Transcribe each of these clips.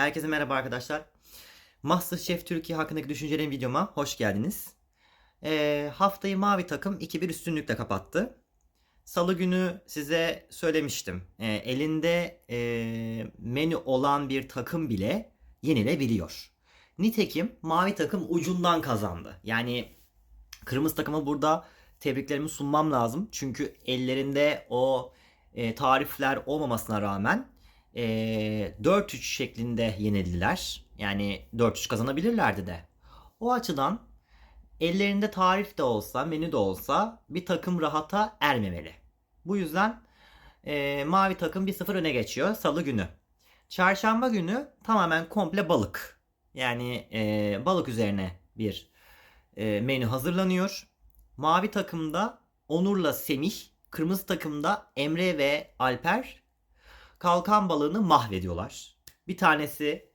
Herkese merhaba arkadaşlar. Masterchef Türkiye hakkındaki düşüncelerim videoma hoş geldiniz. Ee, haftayı mavi takım 2-1 üstünlükle kapattı. Salı günü size söylemiştim. Ee, elinde e, menü olan bir takım bile yenilebiliyor. Nitekim mavi takım ucundan kazandı. Yani kırmızı takıma burada tebriklerimi sunmam lazım. Çünkü ellerinde o e, tarifler olmamasına rağmen e, 4-3 şeklinde yenildiler. Yani 4-3 kazanabilirlerdi de. O açıdan ellerinde tarif de olsa, menü de olsa bir takım rahata ermemeli. Bu yüzden e, mavi takım 1-0 öne geçiyor salı günü. Çarşamba günü tamamen komple balık. Yani e, balık üzerine bir e, menü hazırlanıyor. Mavi takımda Onur'la Semih, kırmızı takımda Emre ve Alper kalkan balığını mahvediyorlar. Bir tanesi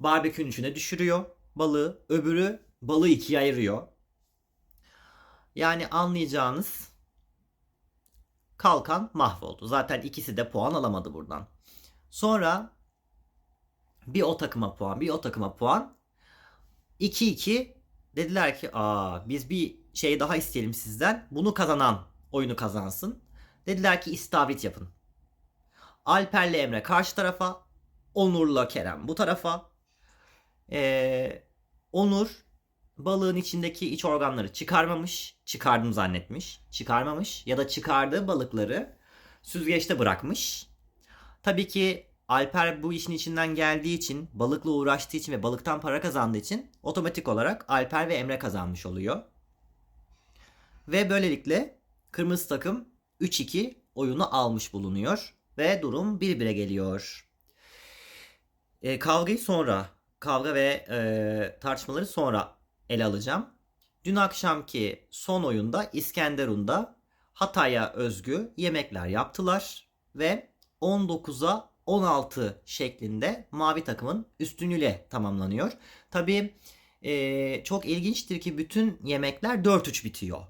barbekünün içine düşürüyor balığı, öbürü balığı ikiye ayırıyor. Yani anlayacağınız kalkan mahvoldu. Zaten ikisi de puan alamadı buradan. Sonra bir o takıma puan, bir o takıma puan. 2-2 dediler ki aa biz bir şey daha isteyelim sizden. Bunu kazanan oyunu kazansın. Dediler ki istavrit yapın. Alper'le Emre karşı tarafa. Onur'la Kerem bu tarafa. Ee, Onur balığın içindeki iç organları çıkarmamış. Çıkardım zannetmiş. Çıkarmamış. Ya da çıkardığı balıkları süzgeçte bırakmış. Tabii ki Alper bu işin içinden geldiği için, balıkla uğraştığı için ve balıktan para kazandığı için otomatik olarak Alper ve Emre kazanmış oluyor. Ve böylelikle kırmızı takım 3-2 oyunu almış bulunuyor. Ve durum 1-1'e geliyor. E, kavgayı sonra, kavga ve e, tartışmaları sonra ele alacağım. Dün akşamki son oyunda İskenderun'da Hatay'a özgü yemekler yaptılar. Ve 19'a 16 şeklinde mavi takımın üstünlüğüyle tamamlanıyor. Tabii e, çok ilginçtir ki bütün yemekler 4-3 bitiyor.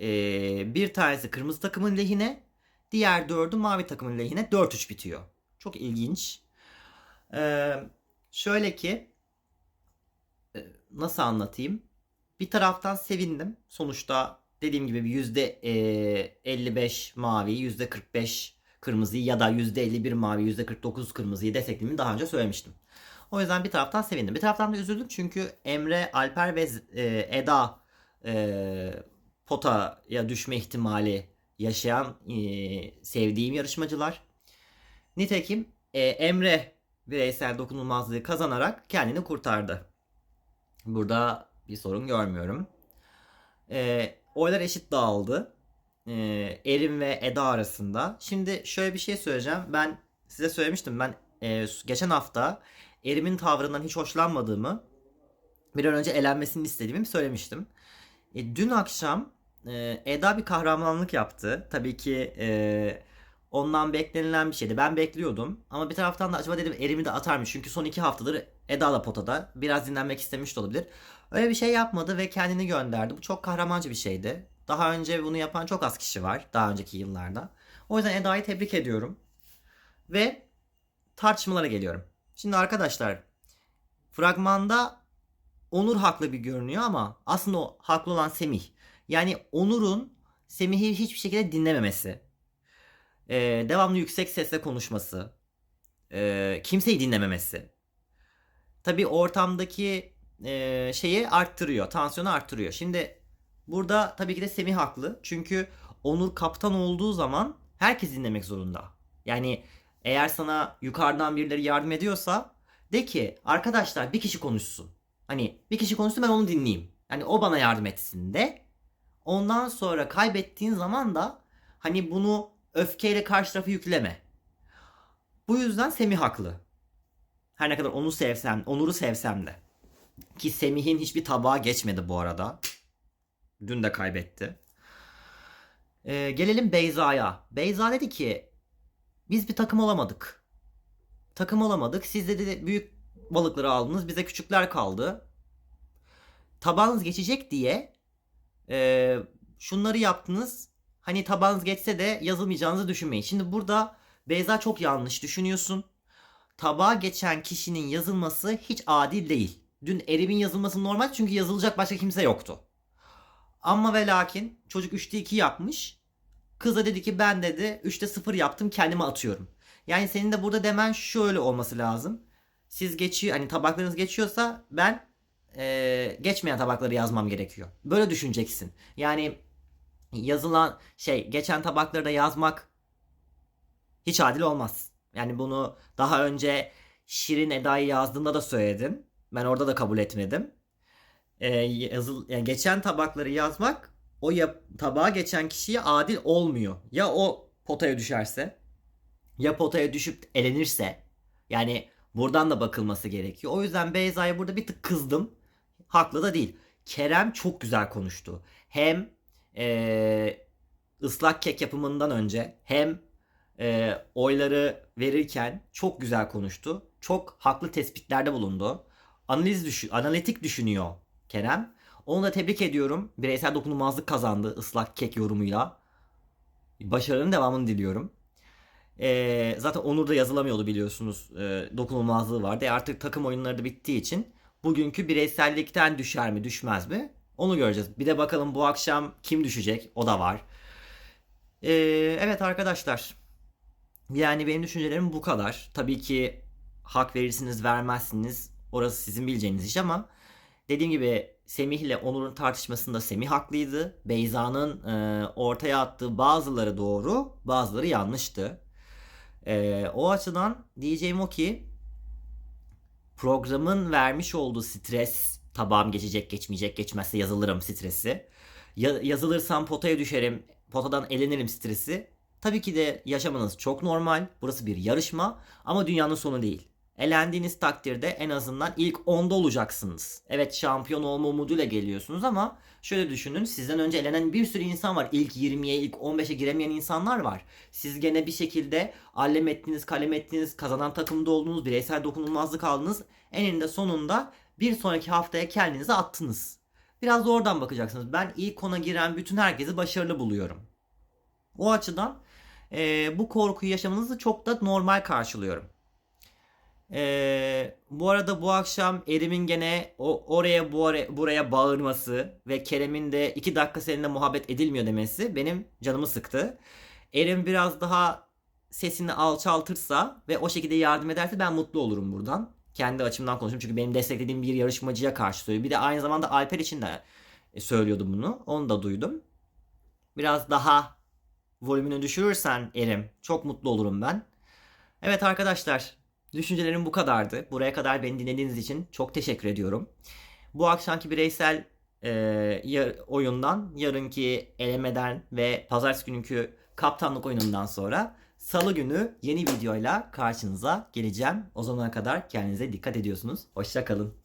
E, bir tanesi kırmızı takımın lehine, diğer dördü mavi takımın lehine 4-3 bitiyor. Çok ilginç. E, şöyle ki e, nasıl anlatayım? Bir taraftan sevindim. Sonuçta dediğim gibi yüzde e, %55 mavi, yüzde 45 kırmızıyı ya da %51 mavi, %49 kırmızıyı desteklediğimi daha önce söylemiştim. O yüzden bir taraftan sevindim. Bir taraftan da üzüldüm çünkü Emre, Alper ve e, Eda e, potaya düşme ihtimali yaşayan e, sevdiğim yarışmacılar. Nitekim e, Emre bireysel dokunulmazlığı kazanarak kendini kurtardı. Burada bir sorun görmüyorum. E, oylar eşit dağıldı. E, Erim ve Eda arasında. Şimdi şöyle bir şey söyleyeceğim. Ben size söylemiştim. Ben e, geçen hafta Erim'in tavrından hiç hoşlanmadığımı bir an önce elenmesini istediğimi söylemiştim. E, dün akşam e, Eda bir kahramanlık yaptı. Tabii ki e, ondan beklenilen bir şeydi. Ben bekliyordum. Ama bir taraftan da acaba dedim Erim'i de atar mı? Çünkü son iki haftadır Eda da potada. Biraz dinlenmek istemiş de olabilir. Öyle bir şey yapmadı ve kendini gönderdi. Bu çok kahramanca bir şeydi. Daha önce bunu yapan çok az kişi var. Daha önceki yıllarda. O yüzden Eda'yı tebrik ediyorum. Ve tartışmalara geliyorum. Şimdi arkadaşlar fragmanda Onur haklı bir görünüyor ama aslında o haklı olan Semih. Yani Onur'un Semih'i hiçbir şekilde dinlememesi. Ee, devamlı yüksek sesle konuşması. Ee, kimseyi dinlememesi. Tabii ortamdaki e, şeyi arttırıyor. Tansiyonu arttırıyor. Şimdi burada tabii ki de Semih haklı. Çünkü Onur kaptan olduğu zaman herkes dinlemek zorunda. Yani eğer sana yukarıdan birileri yardım ediyorsa de ki arkadaşlar bir kişi konuşsun. Hani bir kişi konuşsun ben onu dinleyeyim. Yani o bana yardım etsin de. Ondan sonra kaybettiğin zaman da hani bunu öfkeyle karşı tarafı yükleme. Bu yüzden Semih haklı. Her ne kadar onu sevsem, Onur'u sevsem de. Ki Semih'in hiçbir tabağa geçmedi bu arada. Dün de kaybetti. Ee, gelelim Beyza'ya. Beyza dedi ki biz bir takım olamadık. Takım olamadık. Siz de dedi büyük balıkları aldınız. Bize küçükler kaldı. Tabağınız geçecek diye e, şunları yaptınız. Hani tabağınız geçse de yazılmayacağınızı düşünmeyin. Şimdi burada Beyza çok yanlış düşünüyorsun. tabağa geçen kişinin yazılması hiç adil değil. Dün Erem'in yazılması normal çünkü yazılacak başka kimse yoktu. Ama ve lakin çocuk 3'te 2 yapmış. Kız da dedi ki ben dedi 3'te 0 yaptım kendime atıyorum. Yani senin de burada demen şöyle olması lazım. Siz geçiyor hani tabaklarınız geçiyorsa ben eee, geçmeyen tabakları yazmam gerekiyor. Böyle düşüneceksin. Yani yazılan şey geçen tabakları da yazmak hiç adil olmaz. Yani bunu daha önce Şirin Eda'yı yazdığında da söyledim. Ben orada da kabul etmedim. Ee, yazıl, yani geçen tabakları yazmak o yap, tabağa geçen kişiye adil olmuyor. Ya o potaya düşerse ya potaya düşüp elenirse yani buradan da bakılması gerekiyor. O yüzden Beyza'ya burada bir tık kızdım. Haklı da değil. Kerem çok güzel konuştu. Hem eee, ıslak kek yapımından önce hem e, oyları verirken çok güzel konuştu. Çok haklı tespitlerde bulundu. Analiz düşün, analitik düşünüyor Kerem. Onu da tebrik ediyorum. Bireysel dokunulmazlık kazandı ıslak kek yorumuyla. Başarının devamını diliyorum. E, zaten Onur da yazılamıyordu biliyorsunuz. E, dokunulmazlığı vardı. E, artık takım oyunları da bittiği için bugünkü bireysellikten düşer mi düşmez mi? Onu göreceğiz. Bir de bakalım bu akşam kim düşecek? O da var. E, evet arkadaşlar. Yani benim düşüncelerim bu kadar. Tabii ki hak verirsiniz vermezsiniz. Orası sizin bileceğiniz iş ama dediğim gibi Semih ile Onur'un tartışmasında Semih haklıydı. Beyza'nın e, ortaya attığı bazıları doğru, bazıları yanlıştı. E, o açıdan diyeceğim o ki programın vermiş olduğu stres tabağım geçecek geçmeyecek geçmezse yazılırım stresi. Ya- yazılırsam potaya düşerim potadan elenirim stresi. Tabii ki de yaşamanız çok normal. Burası bir yarışma ama dünyanın sonu değil. Elendiğiniz takdirde en azından ilk 10'da olacaksınız. Evet şampiyon olma umuduyla geliyorsunuz ama şöyle düşünün sizden önce elenen bir sürü insan var. İlk 20'ye ilk 15'e giremeyen insanlar var. Siz gene bir şekilde allem ettiniz, kalem ettiniz, kazanan takımda oldunuz, bireysel dokunulmazlık aldınız. Eninde sonunda bir sonraki haftaya kendinizi attınız. Biraz da oradan bakacaksınız. Ben ilk ona giren bütün herkesi başarılı buluyorum. O açıdan e, bu korkuyu yaşamanızı çok da normal karşılıyorum. E, bu arada bu akşam Erim'in gene o, oraya bu ara- buraya bağırması ve Kerem'in de iki dakika seninle muhabbet edilmiyor demesi benim canımı sıktı. Erim biraz daha sesini alçaltırsa ve o şekilde yardım ederse ben mutlu olurum buradan. Kendi açımdan konuşuyorum çünkü benim desteklediğim bir yarışmacıya karşı söylüyor. Bir de aynı zamanda Alper için de e, söylüyordu bunu. Onu da duydum. Biraz daha volümünü düşürürsen Erim çok mutlu olurum ben. Evet arkadaşlar düşüncelerim bu kadardı. Buraya kadar beni dinlediğiniz için çok teşekkür ediyorum. Bu akşamki bireysel e, ya- oyundan, yarınki elemeden ve pazartesi günkü kaptanlık oyunundan sonra salı günü yeni videoyla karşınıza geleceğim. O zamana kadar kendinize dikkat ediyorsunuz. Hoşça kalın.